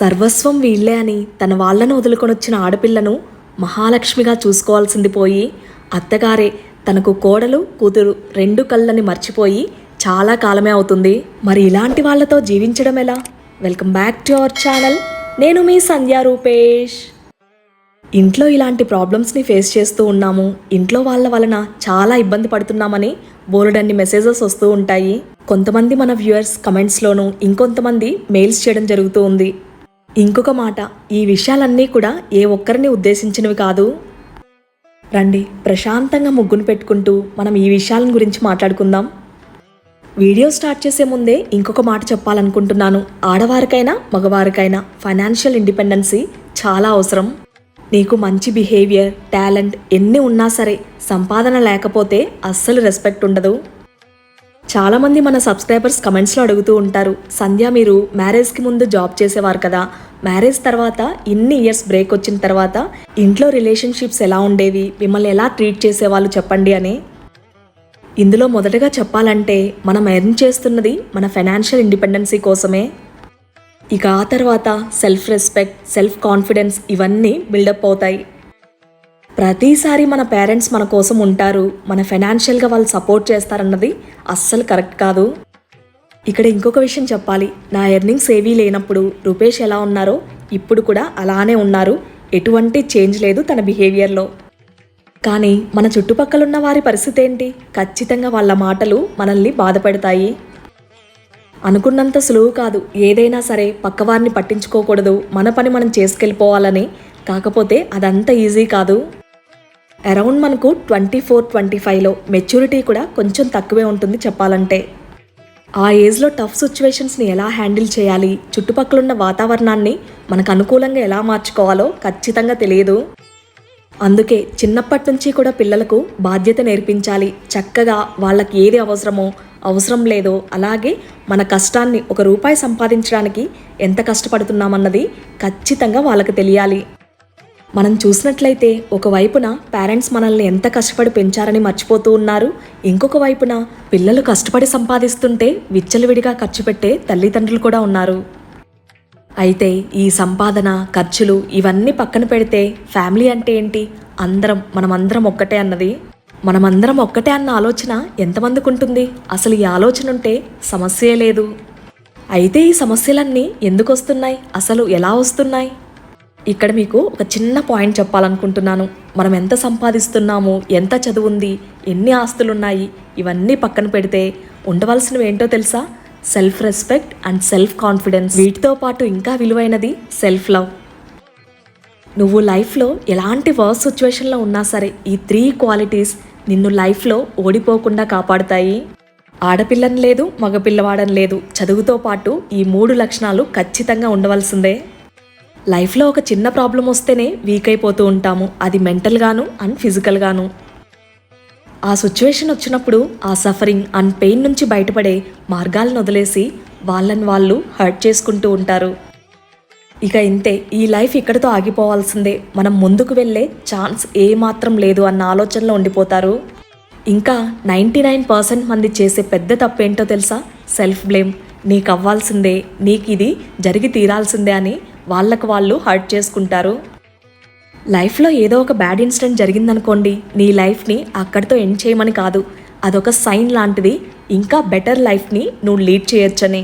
సర్వస్వం వీళ్ళే అని తన వాళ్ళను వదులుకొనొచ్చిన ఆడపిల్లను మహాలక్ష్మిగా చూసుకోవాల్సింది పోయి అత్తగారే తనకు కోడలు కూతురు రెండు కళ్ళని మర్చిపోయి చాలా కాలమే అవుతుంది. మరి ఇలాంటి వాళ్ళతో జీవించడం ఎలా? Welcome back to our channel. నేను మీ సంధ్యా రూపేష్. ఇంట్లో ఇలాంటి ప్రాబ్లమ్స్ని ఫేస్ చేస్తూ ఉన్నాము. ఇంట్లో వాళ్ళ వలన చాలా ఇబ్బంది పడుతున్నామని బోలెడన్ని మెసేజెస్ వస్తూ ఉంటాయి. కొంతమంది మన వ్యూయర్స్ కమెంట్స్లోనూ ఇంకొంతమంది మెయిల్స్ చేయడం జరుగుతూ ఉంది. ఇంకొక మాట ఈ విషయాలన్నీ కూడా ఏ ఒక్కరిని ఉద్దేశించినవి కాదు. రండి ప్రశాంతంగా ముగ్గును పెట్టుకుంటూ మనం ఈ విషయాల గురించి మాట్లాడుకుందాం. వీడియో స్టార్ట్ చేసే ముందే ఇంకొక మాట చెప్పాలనుకుంటున్నాను. ఆడవారికైనా మగవారికైనా ఫైనాన్షియల్ ఇండిపెండెన్సీ చాలా అవసరం. నీకు మంచి బిహేవియర్ టాలెంట్ ఎన్ని ఉన్నా సరే సంపాదన లేకపోతే అస్సలు రెస్పెక్ట్ ఉండదు. చాలామంది మన సబ్స్క్రైబర్స్ కమెంట్స్లో అడుగుతూ ఉంటారు సంధ్య మీరు మ్యారేజ్కి ముందు జాబ్ చేసేవారు కదా? మ్యారేజ్ తర్వాత ఇన్ని ఇయర్స్ బ్రేక్ వచ్చిన తర్వాత ఇంట్లో రిలేషన్షిప్స్ ఎలా ఉండేవి? మిమ్మల్ని ఎలా ట్రీట్ చేసేవాళ్ళు చెప్పండి అని. ఇందులో మొదటగా చెప్పాలంటే మనం ఎర్న్ చేస్తున్నది మన ఫైనాన్షియల్ ఇండిపెండెన్సీ కోసమే. ఇక ఆ తర్వాత సెల్ఫ్ రెస్పెక్ట్ సెల్ఫ్ కాన్ఫిడెన్స్ ఇవన్నీ బిల్డప్ అవుతాయి. ప్రతిసారి మన పేరెంట్స్ మన కోసం ఉంటారు. మన ఫైనాన్షియల్గా వాళ్ళు సపోర్ట్ చేస్తారన్నది అస్సలు కరెక్ట్ కాదు. ఇక్కడ ఇంకొక విషయం చెప్పాలి. నా ఎర్నింగ్స్ ఏవీ లేనప్పుడు రూపేష్ ఎలా ఉన్నారో ఇప్పుడు కూడా అలానే ఉన్నారు. ఎటువంటి చేంజ్ లేదు తన బిహేవియర్లో కానీ మన చుట్టుపక్కల ఉన్న వారి పరిస్థితి ఏంటి? ఖచ్చితంగా వాళ్ళ మాటలు మనల్ని బాధపెడతాయి అనుకున్నంత సులువు కాదు. ఏదైనా సరే పక్కవారిని పట్టించుకోకూడదు. మన పని మనం చేసుకెళ్ళిపోవాలని. కాకపోతే అదంత ఈజీ కాదు. అరౌండ్ మనకు ట్వంటీ ఫోర్ ట్వంటీ ఫైవ్లో మెచ్యూరిటీ కూడా కొంచెం తక్కువే ఉంటుంది చెప్పాలంటే. ఆ ఏజ్లో టఫ్ సిచ్యువేషన్స్ని ఎలా హ్యాండిల్ చేయాలి? చుట్టుపక్కల ఉన్న వాతావరణాన్ని మనకు అనుకూలంగా ఎలా మార్చుకోవాలో ఖచ్చితంగా తెలియదు. అందుకే చిన్నప్పటి నుంచి కూడా పిల్లలకు బాధ్యత నేర్పించాలి. చక్కగా వాళ్ళకి ఏది అవసరమో అవసరం లేదో అలాగే మన కష్టాన్ని ఒక రూపాయి సంపాదించడానికి ఎంత కష్టపడుతున్నామన్నది ఖచ్చితంగా వాళ్ళకి తెలియాలి. మనం చూసినట్లయితే ఒకవైపున పేరెంట్స్ మనల్ని ఎంత కష్టపడి పెంచారని మర్చిపోతూ ఉన్నారు. ఇంకొక వైపున పిల్లలు కష్టపడి సంపాదిస్తుంటే విచ్చలవిడిగా ఖర్చు పెట్టే తల్లిదండ్రులు కూడా ఉన్నారు. అయితే ఈ సంపాదన ఖర్చులు ఇవన్నీ పక్కన పెడితే ఫ్యామిలీ అంటే ఏంటి? అందరం మనమందరం ఒక్కటే అన్నది. మనమందరం ఒక్కటే అన్న ఆలోచన ఎంతమందికి ఉంటుంది? అసలు ఈ ఆలోచన ఉంటే సమస్యే లేదు. అయితే ఈ సమస్యలన్నీ ఎందుకు వస్తున్నాయి? అసలు ఎలా వస్తున్నాయి? ఇక్కడ మీకు ఒక చిన్న పాయింట్ చెప్పాలనుకుంటున్నాను. మనం ఎంత సంపాదిస్తున్నాము ఎంత చదువుంది ఎన్ని ఆస్తులున్నాయి ఇవన్నీ పక్కన పెడితే ఉండవలసినవి ఏంటో తెలుసా? Self respect and self confidence వీటితో పాటు ఇంకా విలువైనది సెల్ఫ్ లవ్ నువ్వు లైఫ్లో ఎలాంటి వర్స్ సిచ్యువేషన్లో ఉన్నా సరే ఈ త్రీ క్వాలిటీస్ నిన్ను లైఫ్లో ఓడిపోకుండా కాపాడుతాయి. ఆడపిల్లని లేదు మగపిల్లవాడని లేదు. చదువుతో పాటు ఈ మూడు లక్షణాలు ఖచ్చితంగా ఉండవలసిందే. లైఫ్లో ఒక చిన్న ప్రాబ్లం వస్తేనే వీక్ అయిపోతూ ఉంటాము. అది మెంటల్గాను అండ్ ఫిజికల్గాను ఆ సిచ్యువేషన్ వచ్చినప్పుడు ఆ సఫరింగ్ అండ్ పెయిన్ నుంచి బయటపడే మార్గాలను వదిలేసి వాళ్ళని వాళ్ళు హర్ట్ చేసుకుంటూ ఉంటారు. ఇక ఇంతే ఈ లైఫ్ ఇక్కడితో ఆగిపోవాల్సిందే. మనం ముందుకు వెళ్ళే ఛాన్స్ ఏమాత్రం లేదు అన్న ఆలోచనలో ఉండిపోతారు. ఇంకా నైంటీ నైన్ పర్సెంట్ మంది చేసే పెద్ద తప్పేంటో తెలుసా? సెల్ఫ్ బ్లేమ్ నీకు అవ్వాల్సిందే నీకు ఇది జరిగి తీరాల్సిందే అని వాళ్ళకు వాళ్ళు హర్ట్ చేసుకుంటారు. లైఫ్లో ఏదో ఒక బ్యాడ్ ఇన్సిడెంట్ జరిగిందనుకోండి నీ లైఫ్ని అక్కడితో ఎండ్ చేయమని కాదు. అదొక సైన్ లాంటిది ఇంకా బెటర్ లైఫ్ని నువ్వు లీడ్ చేయొచ్చని.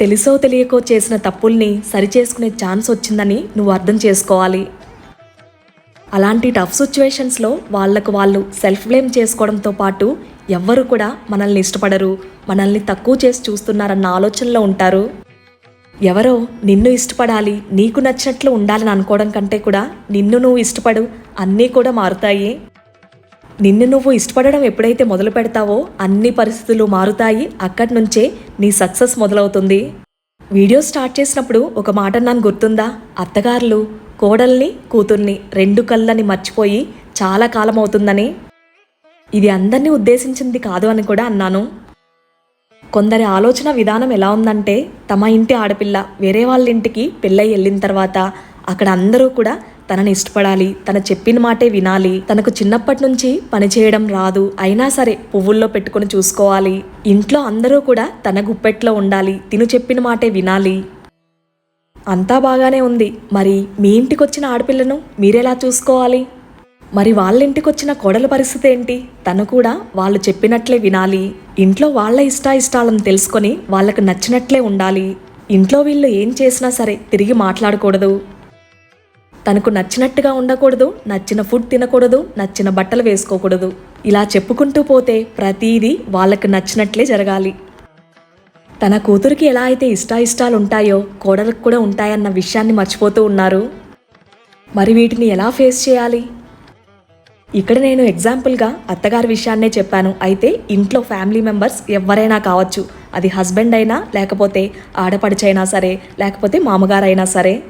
తెలుసో తెలియకో చేసిన తప్పుల్ని సరిచేసుకునే ఛాన్స్ వచ్చిందని నువ్వు అర్థం చేసుకోవాలి. అలాంటి టఫ్ సిచ్యువేషన్స్లో వాళ్ళకు వాళ్ళు సెల్ఫ్ బ్లేమ్ చేసుకోవడంతో పాటు ఎవ్వరు కూడా మనల్ని ఇష్టపడరు మనల్ని తక్కువ చేసి చూస్తున్నారన్న ఆలోచనలో ఉంటారు. ఎవరో నిన్ను ఇష్టపడాలి నీకు నచ్చినట్లు ఉండాలని అనుకోవడం కంటే కూడా నిన్ను నువ్వు ఇష్టపడు అన్నీ కూడా మారుతాయి. నిన్ను నువ్వు ఇష్టపడడం ఎప్పుడైతే మొదలు పెడతావో అన్ని పరిస్థితులు మారుతాయి. అక్కడి నుంచే నీ సక్సెస్ మొదలవుతుంది. వీడియో స్టార్ట్ చేసినప్పుడు ఒక మాట నన్ను గుర్తుందా? అత్తగారులు కోడల్ని కూతుర్ని రెండు కళ్ళని మర్చిపోయి చాలా కాలం అవుతుందని. ఇది అందరినీ ఉద్దేశించింది కాదు అని కూడా అన్నాను. కొందరి ఆలోచన విధానం ఎలా ఉందంటే తమ ఇంటి ఆడపిల్ల వేరే వాళ్ళ ఇంటికి పెళ్ళై వెళ్ళిన తర్వాత అక్కడ అందరూ కూడా తనని ఇష్టపడాలి తన చెప్పిన మాటే వినాలి తనకు చిన్నప్పటి నుంచి పని చేయడం రాదు అయినా సరే పువ్వుల్లో పెట్టుకొని చూసుకోవాలి. ఇంట్లో అందరూ కూడా తన గుప్పెట్లో ఉండాలి తిను చెప్పిన మాటే వినాలి. అంతా బాగానే ఉంది. మరి మీ ఇంటికి వచ్చిన ఆడపిల్లను మీరెలా చూసుకోవాలి? మరి వాళ్ళింటికి వచ్చిన కోడల పరిస్థితి ఏంటి? తను కూడా వాళ్ళు చెప్పినట్లే వినాలి. ఇంట్లో వాళ్ళ ఇష్టాయిష్టాలను తెలుసుకొని వాళ్ళకు నచ్చినట్లే ఉండాలి. ఇంట్లో వీళ్ళు ఏం చేసినా సరే తిరిగి మాట్లాడకూడదు. తనకు నచ్చినట్టుగా ఉండకూడదు నచ్చిన ఫుడ్ తినకూడదు నచ్చిన బట్టలు వేసుకోకూడదు. ఇలా చెప్పుకుంటూ పోతే ప్రతీదీ వాళ్ళకు నచ్చినట్లే జరగాలి. తన కూతురికి ఎలా అయితే ఇష్టాయిష్టాలు ఉంటాయో కోడలకు కూడా ఉంటాయన్న విషయాన్ని మర్చిపోతూ ఉన్నారు. మరి వీటిని ఎలా ఫేస్ చేయాలి? ఇక్కడ నేను ఎగ్జాంపుల్గా అత్తగారి విషయాన్నే చెప్పాను. అయితే ఇంట్లో ఫ్యామిలీ మెంబర్స్ ఎవరైనా కావచ్చు. అది హస్బెండ్ అయినా లేకపోతే ఆడపడిచైనా సరే లేకపోతే మామగారైనా సరే.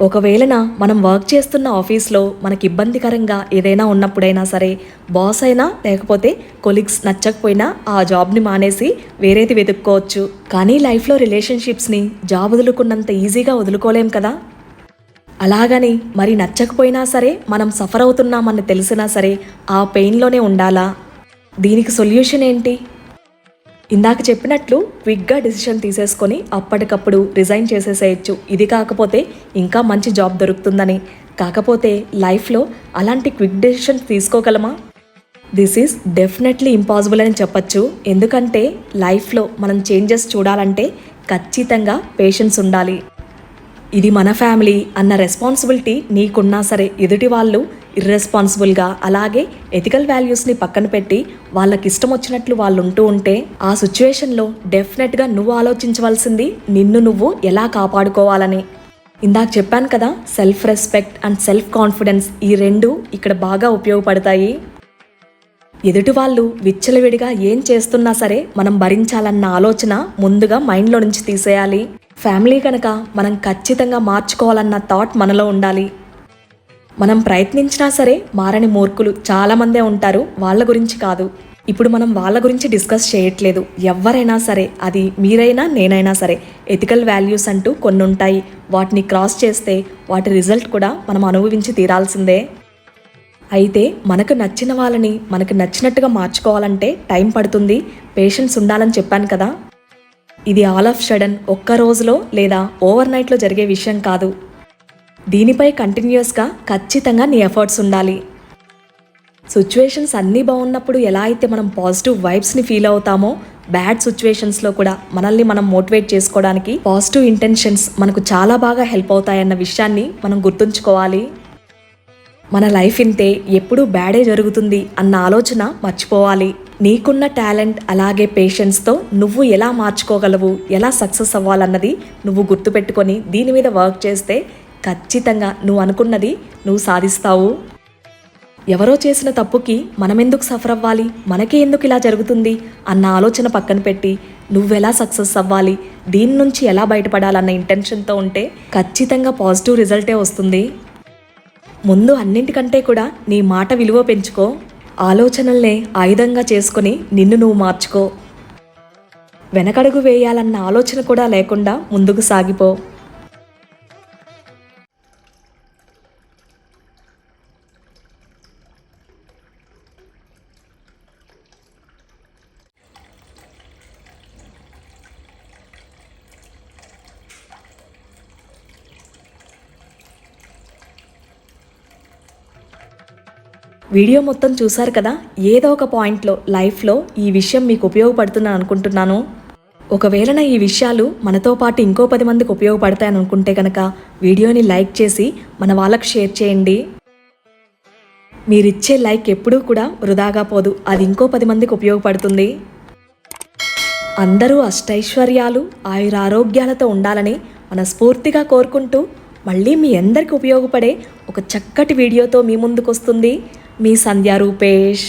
ఒకవేళన మనం వర్క్ చేస్తున్న ఆఫీస్లో మనకి ఇబ్బందికరంగా ఏదైనా ఉన్నప్పుడైనా సరే బాస్ అయినా లేకపోతే కొలీగ్స్ నచ్చకపోయినా ఆ జాబ్ని మానేసి వేరేది వెతుక్కోవచ్చు. కానీ లైఫ్లో రిలేషన్షిప్స్ని జాబ్ వదులుకున్నంత ఈజీగా వదులుకోలేం కదా? అలాగని మరి నచ్చకపోయినా సరే మనం సఫర్ అవుతున్నామని తెలిసినా సరే ఆ పెయిన్లోనే ఉండాలా? దీనికి సొల్యూషన్ ఏంటి? ఇందాక చెప్పినట్లు క్విక్గా డిసిషన్ తీసేసుకొని అప్పటికప్పుడు రిజైన్ చేసేసేయచ్చు. ఇది కాకపోతే ఇంకా మంచి జాబ్ దొరుకుతుందని. కాకపోతే లైఫ్లో అలాంటి క్విక్ డెసిషన్ తీసుకోగలమా? దిస్ ఈజ్ డెఫినెట్లీ ఇంపాసిబుల్ అని చెప్పచ్చు. ఎందుకంటే లైఫ్లో మనం చేంజెస్ చూడాలంటే ఖచ్చితంగా పేషెన్స్ ఉండాలి. ఇది మన ఫ్యామిలీ అన్న రెస్పాన్సిబిలిటీ నీకున్నా సరే ఎదుటి వాళ్ళు ఇర్రెస్పాన్సిబుల్గా అలాగే ఎథికల్ వాల్యూస్ని పక్కన పెట్టి వాళ్ళకి ఇష్టం వచ్చినట్లు వాళ్ళు ఉంటూ ఉంటే ఆ సిచ్యువేషన్లో డెఫినెట్గా నువ్వు ఆలోచించవలసింది నిన్ను నువ్వు ఎలా కాపాడుకోవాలని. ఇందాక చెప్పాను కదా self respect and self confidence ఈ రెండు ఇక్కడ బాగా ఉపయోగపడతాయి. ఎదుటి వాళ్ళు విచ్చలవిడిగా ఏం చేస్తున్నా సరే మనం భరించాలన్న ఆలోచన ముందుగా మైండ్లో నుంచి తీసేయాలి. ఫ్యామిలీ కనుక మనం ఖచ్చితంగా మార్చుకోవాలన్న థాట్ మనలో ఉండాలి. మనం ప్రయత్నించినా సరే మారని మూర్ఖులు చాలామందే ఉంటారు వాళ్ళ గురించి కాదు. ఇప్పుడు మనం వాళ్ళ గురించి డిస్కస్ చేయట్లేదు. ఎవరైనా సరే అది మీరైనా నేనైనా సరే ఎథికల్ వాల్యూస్ అంటూ కొన్ని ఉంటాయి వాటిని క్రాస్ చేస్తే వాటి రిజల్ట్ కూడా మనం అనుభవించి తీరాల్సిందే. అయితే మనకు నచ్చిన వాళ్ళని మనకు నచ్చినట్టుగా మార్చుకోవాలంటే టైం పడుతుంది. పేషెన్స్ ఉండాలని చెప్పాను కదా. ఇది ఆల్ ఆఫ్ సడన్ ఒక్క రోజులో లేదా ఓవర్ నైట్లో జరిగే విషయం కాదు. దీనిపై కంటిన్యూస్గా ఖచ్చితంగా నీ ఎఫర్ట్స్ ఉండాలి. సిచ్యువేషన్స్ అన్నీ బాగున్నప్పుడు ఎలా అయితే మనం పాజిటివ్ వైబ్స్ని ఫీల్ అవుతామో బ్యాడ్ సిచ్యువేషన్స్లో కూడా మనల్ని మనం మోటివేట్ చేసుకోవడానికి పాజిటివ్ ఇంటెన్షన్స్ మనకు చాలా బాగా హెల్ప్ అవుతాయన్న విషయాన్ని మనం గుర్తుంచుకోవాలి. మన లైఫ్ ఇంతే ఎప్పుడూ బ్యాడే జరుగుతుంది అన్న ఆలోచన మర్చిపోవాలి. నీకున్న టాలెంట్ అలాగే పేషెన్స్తో నువ్వు ఎలా మార్చుకోగలవు ఎలా సక్సెస్ అవ్వాలన్నది నువ్వు గుర్తుపెట్టుకొని దీని మీద వర్క్ చేస్తే ఖచ్చితంగా నువ్వు అనుకున్నది నువ్వు సాధిస్తావు. ఎవరో చేసిన తప్పుకి మనమెందుకు సఫర్ అవ్వాలి మనకే ఎందుకు ఇలా జరుగుతుంది అన్న ఆలోచన పక్కన పెట్టి నువ్వెలా సక్సెస్ అవ్వాలి దీని నుంచి ఎలా బయటపడాలన్న ఇంటెన్షన్తో ఉంటే ఖచ్చితంగా పాజిటివ్ రిజల్టే వస్తుంది. ముందు అన్నింటికంటే కూడా నీ మాట విలువ పెంచుకో. ఆలోచనల్నే ఆయుధంగా చేసుకుని నిన్ను నువ్వు మార్చుకో. వెనకడుగు వేయాలన్న ఆలోచన కూడా లేకుండా ముందుకు సాగిపో. వీడియో మొత్తం చూసారు కదా? ఏదో ఒక పాయింట్లో లైఫ్లో ఈ విషయం మీకు ఉపయోగపడుతుందని అనుకుంటున్నాను. ఒకవేళ నా ఈ విషయాలు మనతో పాటు ఇంకో పది మందికి ఉపయోగపడతాయని అనుకుంటే కనుక వీడియోని లైక్ చేసి మన వాళ్ళకు షేర్ చేయండి. మీరిచ్చే లైక్ ఎప్పుడూ కూడా వృధాగా పోదు. అది ఇంకో పది మందికి ఉపయోగపడుతుంది. అందరూ అష్టైశ్వర్యాలు ఆయురారోగ్యాలతో ఉండాలని మనస్ఫూర్తిగా కోరుకుంటూ మళ్ళీ మీ అందరికి ఉపయోగపడే ఒక చక్కటి వీడియోతో మీ ముందుకు వస్తుంది మీ సంధ్యా రూపేష్